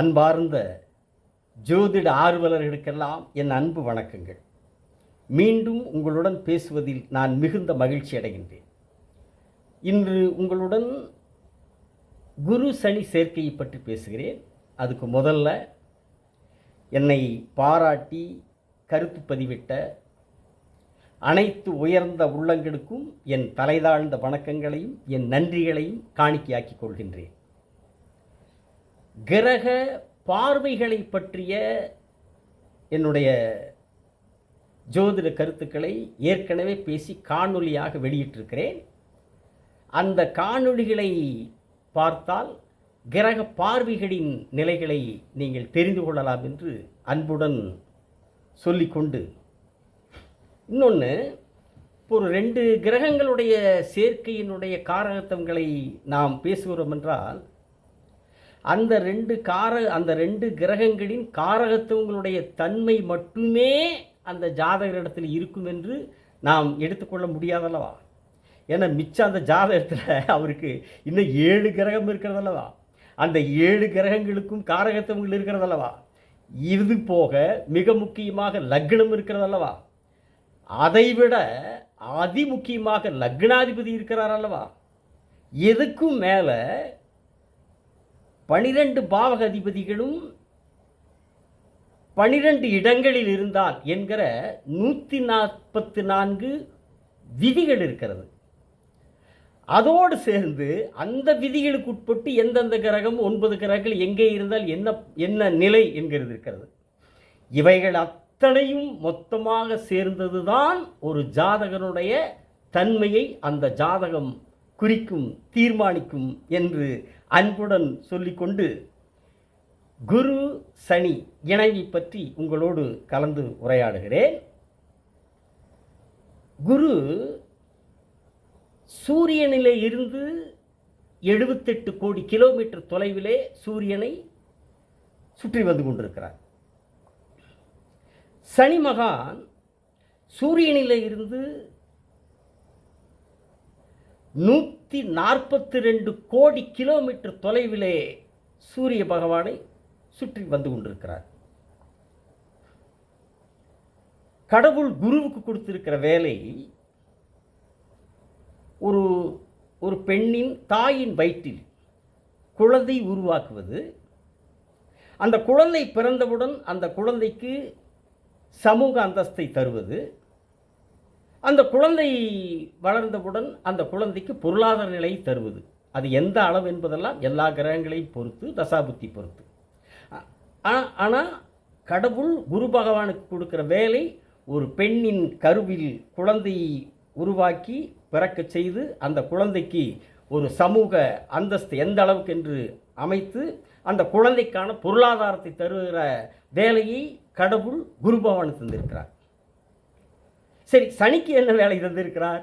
அன்பார்ந்த ஜோதிட ஆர்வலர்களுக்கெல்லாம் என் அன்பு வணக்கங்கள். மீண்டும் உங்களுடன் பேசுவதில் நான் மிகுந்த மகிழ்ச்சி அடைகின்றேன். இன்று உங்களுடன் குரு சனி சேர்க்கையை பற்றி பேசுகிறேன். அதுக்கு முதல்ல என்னை பாராட்டி கருத்து பதிவிட்ட அனைத்து உயர்ந்த உள்ளங்களுக்கும் என் தலைதாழ்ந்த வணக்கங்களையும் என் நன்றிகளையும் காணிக்கையாக்கிக் கொள்கின்றேன். கிரக பார்வைகளை பற்றிய என்னுடைய ஜோதிட கருத்துக்களை ஏற்கனவே பேசி காணொலியாக வெளியிட்டிருக்கிறேன். அந்த காணொளிகளை பார்த்தால் கிரக பார்வைகளின் நிலைகளை நீங்கள் தெரிந்து கொள்ளலாம் என்று அன்புடன் சொல்லிக்கொண்டு இன்னொன்று இப்போ ஒரு ரெண்டு கிரகங்களுடைய சேர்க்கையினுடைய காரகத்தங்களை நாம் பேசுகிறோம் என்றால் அந்த ரெண்டு கார அந்த ரெண்டு கிரகங்களின் காரகத்துவங்களுடைய தன்மை மட்டுமே அந்த ஜாதகரிடத்தில் இருக்கும் என்று நாம் எடுத்துக்கொள்ள முடியாதல்லவா? ஏன்னா மிச்சம் அந்த ஜாதகத்தில் அவருக்கு இன்னும் ஏழு கிரகம் இருக்கிறதல்லவா? அந்த ஏழு கிரகங்களுக்கும் காரகத்துவங்கள் இருக்கிறதல்லவா? இது போக மிக முக்கியமாக லக்னம் இருக்கிறதல்லவா? அதைவிட அதிமுக்கியமாக லக்னாதிபதி இருக்கிறார் அல்லவா? எதுக்கும் மேலே பனிரெண்டு பாவக அதிபதிகளும் பனிரெண்டு இடங்களில் இருந்தால் என்கிற நூற்றி நாற்பத்தி நான்கு விதிகள் இருக்கிறது. அதோடு சேர்ந்து அந்த விதிகளுக்கு உட்பட்டு எந்தெந்த கிரகம் ஒன்பது கிரகங்கள் எங்கே இருந்தால் என்ன என்ன நிலை என்கிறது இருக்கிறது. இவைகள் அத்தனையும் மொத்தமாக சேர்ந்தது தான் ஒரு ஜாதகனுடைய தன்மையை அந்த ஜாதகம் குறிக்கும் தீர்மானிக்கும் என்று அன்புடன் சொல்லிக்கொண்டு குரு சனி இணைவை பற்றி உங்களோடு கலந்து உரையாடுகிறேன். குரு சூரியனிலே இருந்து எழுபத்தெட்டு கோடி கிலோமீட்டர் தொலைவிலே சூரியனை சுற்றி வந்து கொண்டிருக்கிறார். சனி மகான் சூரியனிலே இருந்து நூ நூற்றி நாற்பத்தி ரெண்டு கோடி கிலோமீட்டர் தொலைவிலே சூரிய பகவானை சுற்றி வந்து கொண்டிருக்கிறார். கடவுள் குருவுக்கு கொடுத்திருக்கிற வேலை ஒரு ஒரு பெண்ணின் தாயின் வயிற்றில் குழந்தை உருவாக்குவது. அந்த குழந்தை பிறந்தவுடன் அந்த குழந்தைக்கு சமூக அந்தஸ்தை தருவது. அந்த குழந்தை வளர்ந்தவுடன் அந்த குழந்தைக்கு பொருளாதார நிலை தருவது. அது எந்த அளவு என்பதெல்லாம் எல்லா கிரகங்களையும் பொறுத்து தசாபுத்தி பொறுத்து. ஆனால் கடவுள் குரு பகவானுக்கு கொடுக்குற வேலை ஒரு பெண்ணின் கருவில் குழந்தையை உருவாக்கி பிறக்கச் செய்து அந்த குழந்தைக்கு ஒரு சமூக அந்தஸ்து எந்த அளவுக்கு என்று அமைத்து அந்த குழந்தைக்கான பொருளாதாரத்தை தருகிற வேலையை கடவுள் குரு பகவான் தந்திருக்கிறார். சரி சனிக்கு என்ன வேலை தந்திருக்கிறார்?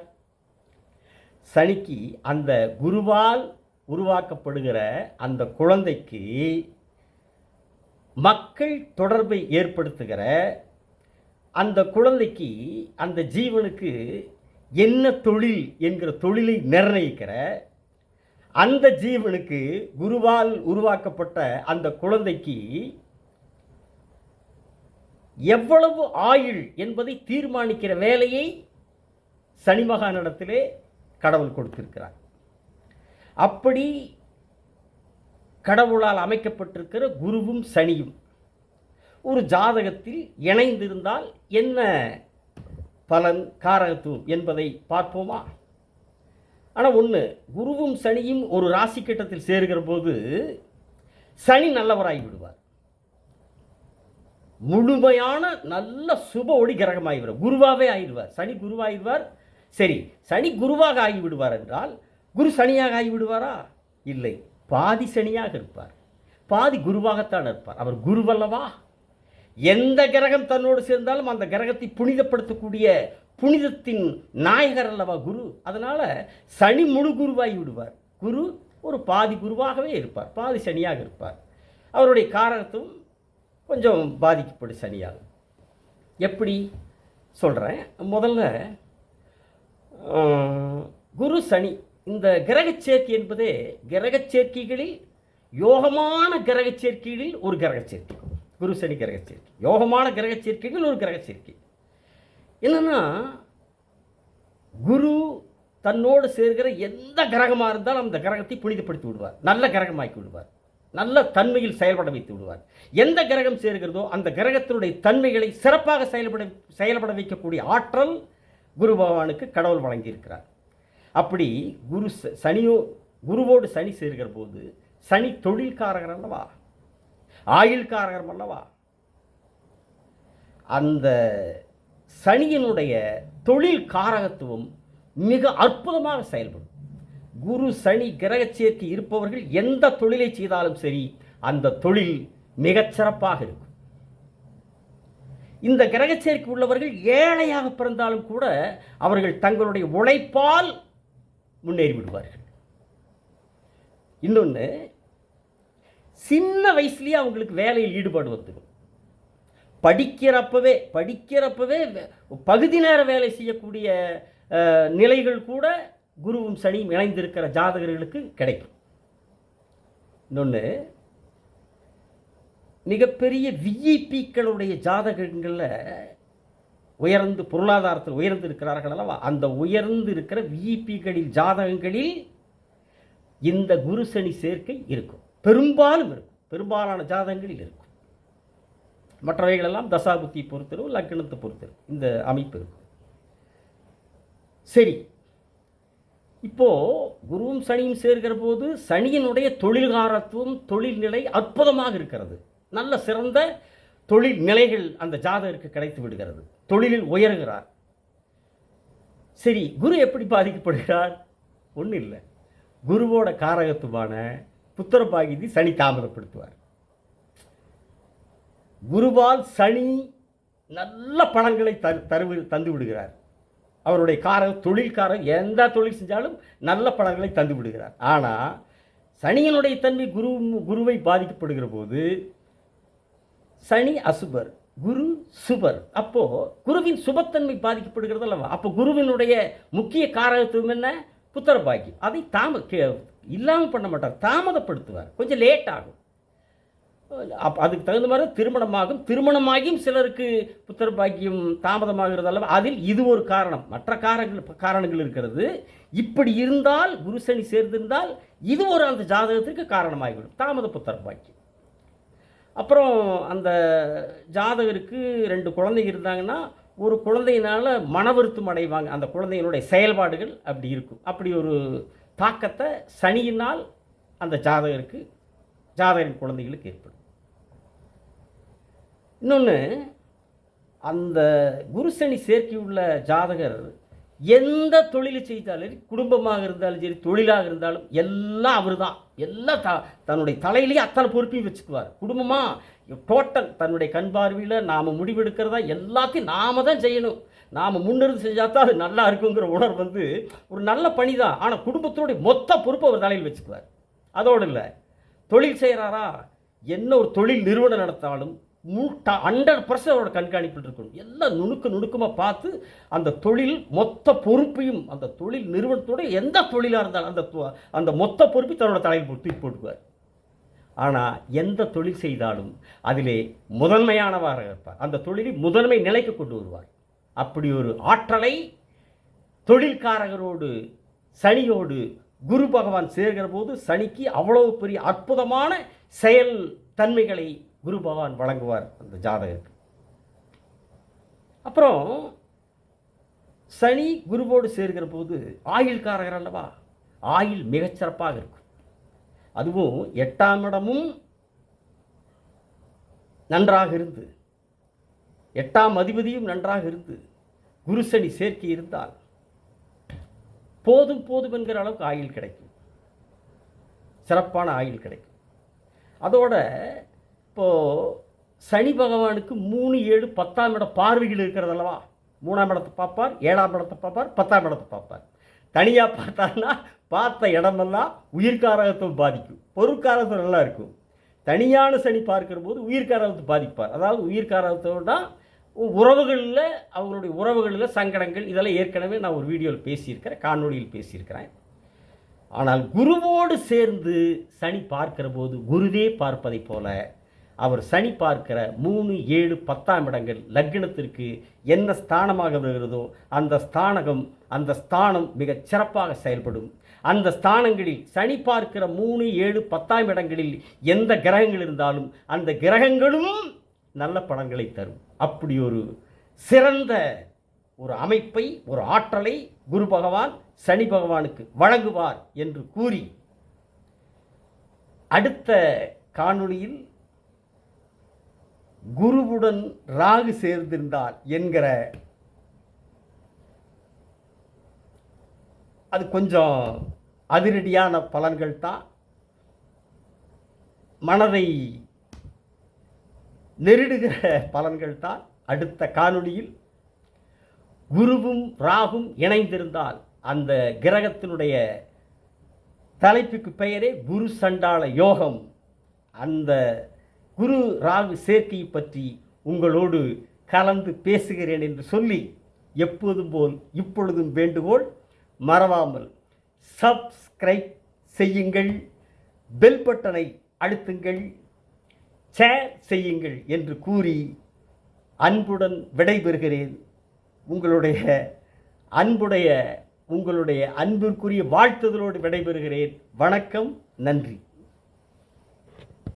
சனிக்கு அந்த குருவால் உருவாக்கப்படுகிற அந்த குழந்தைக்கு மக்கள் தொடர்பை ஏற்படுத்துகிற அந்த குழந்தைக்கு அந்த ஜீவனுக்கு என்ன தொழில் என்கிற தொழிலை நிர்ணயிக்கிற அந்த ஜீவனுக்கு குருவால் உருவாக்கப்பட்ட அந்த குழந்தைக்கு எவ்வளவு ஆயுள் என்பதை தீர்மானிக்கிற வேலையை சனி மகானிடத்திலே கடவுள் கொடுத்திருக்கிறார். அப்படி கடவுளால் அமைக்கப்பட்டிருக்கிற குருவும் சனியும் ஒரு ஜாதகத்தில் இணைந்திருந்தால் என்ன பலன் காரகத்துவம் என்பதை பார்ப்போமா? ஆனால் ஒன்று குருவும் சனியும் ஒரு ராசி கட்டத்தில் சேருகிற போது சனி நல்லவராகி விடுவார். முழுமையான நல்ல சுப ஒளி கிரகமாகிவிடுவார் குருவாகவே ஆகிடுவார் சனி குருவாகிடுவார் சரி சனி குருவாக ஆகிவிடுவார் என்றால் குரு சனியாக ஆகிவிடுவாரா? இல்லை. பாதி சனியாக இருப்பார். பாதி குருவாகத்தான் இருப்பார். அவர் குருவல்லவா? எந்த கிரகம் தன்னோடு சேர்ந்தாலும் அந்த கிரகத்தை புனிதப்படுத்தக்கூடிய புனிதத்தின் நாயகர் அல்லவா குரு? அதனால் சனி முழு குருவாகி விடுவார். குரு ஒரு பாதி குருவாகவே இருப்பார். பாதி சனியாக இருப்பார். அவருடைய காரணத்தும் கொஞ்சம் பாதிக்கப்படும் சனியால். எப்படி சொல்கிறேன் முதல்ல குரு சனி இந்த கிரகச் சேர்க்கை என்பதே கிரகச் சேர்க்கைகளில் யோகமான கிரக சேர்க்கைகளில் ஒரு கிரக சேர்க்கை. குரு சனி கிரகச் சேர்க்கை. யோகமான கிரக சேர்க்கைகள் ஒரு கிரகச் சேர்க்கை. என்னென்னா குரு தன்னோடு சேர்கிற எந்த கிரகமாக இருந்தாலும் அந்த கிரகத்தை புனிதப்படுத்தி விடுவார். நல்ல கிரகமாக்கி விடுவார். நல்ல தன்மையில் செயல்பட வைத்து விடுவார். எந்த கிரகம் சேர்கிறதோ அந்த கிரகத்தினுடைய தன்மைகளை சிறப்பாக செயல்பட செயல்பட வைக்கக்கூடிய ஆற்றல் குரு பகவானுக்கு கடவுள் வழங்கியிருக்கிறார். அப்படி குரு ச- சனியோ குருவோடு சனி சேர்கிற போது சனி தொழில்காரகர் அல்லவா? ஆயுள்காரகர் அல்லவா? அந்த சனியினுடைய தொழில் காரகத்துவம் மிக அற்புதமாக செயல்படும். குரு சனி கிரக சேர்க்கை இருப்பவர்கள் எந்த தொழிலை செய்தாலும் சரி அந்த தொழில் மிகச்சிறப்பாக இருக்கும். இந்த கிரக சேர்க்கை உள்ளவர்கள் ஏழையாக பிறந்தாலும் கூட அவர்கள் தங்களுடைய உழைப்பால் முன்னேறி விடுவார்கள் இன்னொன்று சின்ன வயசுலேயே அவங்களுக்கு வேலையில் ஈடுபாடு வந்துடும். படிக்கிறப்பவே படிக்கிறப்பவே பகுதி நேர வேலை செய்யக்கூடிய நிலைகள் கூட குருவும் சனியும் இணைந்திருக்கிற ஜாதகர்களுக்கு கிடைக்கும். இன்னொன்று மிகப்பெரிய விஇபிக்களுடைய ஜாதகங்களில் உயர்ந்து பொருளாதாரத்தில் உயர்ந்து இருக்கிறார்கள் அல்லவா? அந்த உயர்ந்து இருக்கிற விஇபிகளில் ஜாதகங்களில் இந்த குரு சனி சேர்க்கை இருக்கும். பெரும்பாலும் இருக்கும். பெரும்பாலான ஜாதகங்களில் இருக்கும். மற்றவைகளெல்லாம் தசாபுத்தி பொறுத்தரும் லக்னத்தை பொறுத்தரும் இந்த அமைப்பு இருக்கும். சரி இப்போ குருவும் சனியும் சேர்கிற போது சனியினுடைய தொழில்காரத்துவம் தொழில்நிலை அற்புதமாக இருக்கிறது. நல்ல சிறந்த தொழில் நிலைகள் அந்த ஜாதகருக்கு கிடைத்து விடுகிறது. தொழிலில் உயர்கிறார். சரி குரு எப்படி பாதிக்கப்படுகிறார்? ஒன்றும் இல்லை. குருவோட காரகத்துவான புத்திர பாகிதி சனி தாமதப்படுத்துவார். குருவால் சனி நல்ல பணங்களை தரு தரு தந்து விடுகிறார் அவருடைய காரக தொழில்காரர் எந்த தொழில் செஞ்சாலும் நல்ல பலன்களை தந்து விடுகிறார். ஆனால் சனியினுடைய தன்மை குரு குருவை பாதிக்கப்படுகிற போது சனி அசுபர் குரு சுபர். அப்போது குருவின் சுபத்தன்மை பாதிக்கப்படுகிறது அல்லவா? அப்போ குருவினுடைய முக்கிய காரகத்துவம் என்ன? புத்திர பாக்கி அதை தாம இல்லாமல் பண்ண மாட்டார். தாமதப்படுத்துவார். கொஞ்சம் லேட் ஆகும். அப் அதுக்கு தகுந்த மாதிரி திருமணமாகும். திருமணமாகியும் சிலருக்கு புத்திர பாக்கியம் தாமதமாகிறது அல்லவா? அதில் இது ஒரு காரணம். மற்ற காரணங்கள் காரணங்கள் இருக்கிறது. இப்படி இருந்தால் குருசனி சேர்ந்திருந்தால் இது ஒரு அந்த ஜாதகத்திற்கு காரணமாகிவிடும். தாமத புத்திர பாக்கியம் அப்புறம் அந்த ஜாதகருக்கு ரெண்டு குழந்தைங்க இருந்தாங்கன்னா ஒரு குழந்தையினால் மன வருத்தம் அடைவாங்க. அந்த குழந்தையினுடைய செயல்பாடுகள் அப்படி இருக்கும். அப்படி ஒரு தாக்கத்தை சனியினால் அந்த ஜாதகருக்கு ஜாதகரின் குழந்தைகளுக்கு ஏற்படும். இன்னொன்று அந்த குருசனி சேர்க்கை உள்ள ஜாதகர் எந்த தொழிலை செய்தாலும் சரி, குடும்பமாக இருந்தாலும் சரி தொழிலாக இருந்தாலும் எல்லாம் அவர் தான் எல்லாம் த தன்னுடைய தலையிலேயே அத்தனை பொறுப்பையும் வச்சுக்குவார். குடும்பமாக டோட்டல் தன்னுடைய கண் பார்வையில் நாம் முடிவெடுக்கிறதா? எல்லாத்தையும் நாம தான் செய்யணும். நாம் முன்னிருந்து செஞ்சால் தான் அது நல்லா இருக்குங்கிற உணர்வு வந்து ஒரு நல்ல பணி தான் ஆனால் குடும்பத்தோடைய மொத்த பொறுப்பை அவர் தலையில் வச்சுக்குவார். அதோடு இல்லை தொழில் செய்கிறாரா என்ன ஒரு தொழில் நிறுவனம் நடத்தாலும் ஹண்ட்ரட் பர்சன்ட் அவரோட கண்காணிப்பில் இருக்கணும். எல்லாம் நுணுக்க நுணுக்கமாக பார்த்து அந்த தொழில் மொத்த பொறுப்பையும் அந்த தொழில் நிறுவனத்தோட எந்த தொழிலாக இருந்தாலும் அந்த அந்த மொத்த பொறுப்பை தன்னோட தலையில் போட்டு தூக்கி போட்டுக்குவார். ஆனால் எந்த தொழில் செய்தாலும் அதிலே முதன்மையானவராக இருப்பார். அந்த தொழிலை முதன்மை நிலைக்கு கொண்டு வருவார். அப்படி ஒரு ஆற்றலை தொழில்காரகரோடு சனியோடு குரு பகவான் சேர்கிற போது சனிக்கு அவ்வளவு பெரிய அற்புதமான செயல் தன்மைகளை குரு பகவான் வழங்குவார் அந்த ஜாதகத்துக்கு அப்புறம் சனி குருவோடு சேர்கிற போது ஆயுள்காரகர் அல்லவா? ஆயுள் மிகச்சிறப்பாக இருக்கும். அதுவும் எட்டாம் இடமும் நன்றாக இருந்து எட்டாம் அதிபதியும் நன்றாக இருந்து குரு சனி சேர்க்கை இருந்தால் போதும் போதும் என்கிற அளவுக்கு ஆயில் கிடைக்கும். சிறப்பான ஆயில் கிடைக்கும். அதோட இப்போது சனி பகவானுக்கு மூணு ஏழு பத்தாம் இடம் பார்வைகள் இருக்கிறது அல்லவா? மூணாம் இடத்தை பார்ப்பார் ஏழாம் இடத்தை பார்ப்பார் பத்தாம் இடத்தை பார்ப்பார். தனியாக பார்த்தாருன்னா பார்த்த இடமெல்லாம் உயிர்காரகத்தை பாதிக்கும். பொருட்காரகத்தை நல்லா இருக்கும். தனியான சனி பார்க்கிற போது உயிர்காரகத்தை பாதிப்பார். அதாவது உயிர்காரகத்தோட உறவுகளில் அவங்களுடைய உறவுகளில் சங்கடங்கள் இதெல்லாம் ஏற்கனவே நான் ஒரு வீடியோவில் பேசியிருக்கிறேன் காணொலியில் பேசியிருக்கிறேன். ஆனால் குருவோடு சேர்ந்து சனி பார்க்கிற போது குருவே பார்ப்பதைப் போல அவர் சனி பார்க்கிற மூணு ஏழு பத்தாம் இடங்கள் லக்னத்திற்கு என்ன ஸ்தானமாக வருகிறதோ அந்த ஸ்தானகம் அந்த ஸ்தானம் மிகச் சிறப்பாக செயல்படும். அந்த ஸ்தானங்களில் சனி பார்க்கிற மூணு ஏழு பத்தாம் இடங்களில் எந்த கிரகங்கள் இருந்தாலும் அந்த கிரகங்களும் நல்ல பலன்களை தரும். அப்படி ஒரு சிறந்த ஒரு அமைப்பை ஒரு ஆற்றலை குரு பகவான் சனி பகவானுக்கு வழங்குவார் என்று கூறி அடுத்த காணொளியில் குருவுடன் ராகு சேர்ந்திருந்தால் என்கிற அது கொஞ்சம் அதிரடியான பலன்கள் தான். மனதை நெருடுகிற பலன்கள் தான் அடுத்த காணொளியில். குருவும் ராகும் இணைந்திருந்தால் அந்த கிரகத்தினுடைய தலைப்புக்கு பெயரே குரு சண்டாள யோகம். அந்த குரு ராகு சேர்க்கையை பற்றி உங்களோடு கலந்து பேசுகிறேன் என்று சொல்லி எப்போதும் போல் இப்பொழுதும் வேண்டுகோள் மறவாமல் சப்ஸ்கிரைப் செய்யுங்கள் பெல் பட்டனை அழுத்துங்கள் ஷேர் செய்யுங்கள் என்று கூறி அன்புடன் விடைபெறுகிறேன். உங்களுடைய அன்புடைய உங்களுடைய அன்பிற்குரிய வாழ்த்துதலோடு விடைபெறுகிறேன். வணக்கம் நன்றி.